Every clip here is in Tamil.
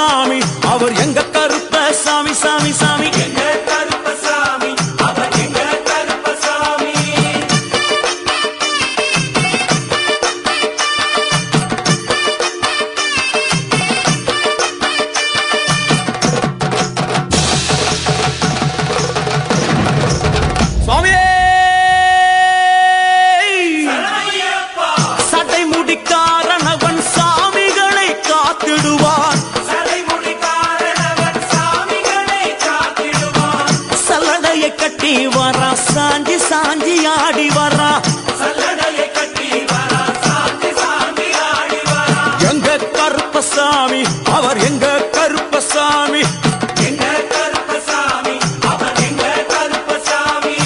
கருப்பசாமி அவர் எங்க கருப்பசாமி சாமி சாமி எங்க கருப்பசாமி அவர் எங்க கருப்பசாமி சுவாமியே! சரணமையப்பா சட்டை முடிக்காரனவன் சாமிகளை காத்திடுவான். கருப்பசாமி அவர் எங்க கருப்பசாமி? எங்க கருப்பசாமி? அவர் எங்க கருப்பசாமி?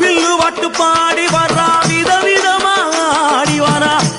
வில்லு வாட்டு பாட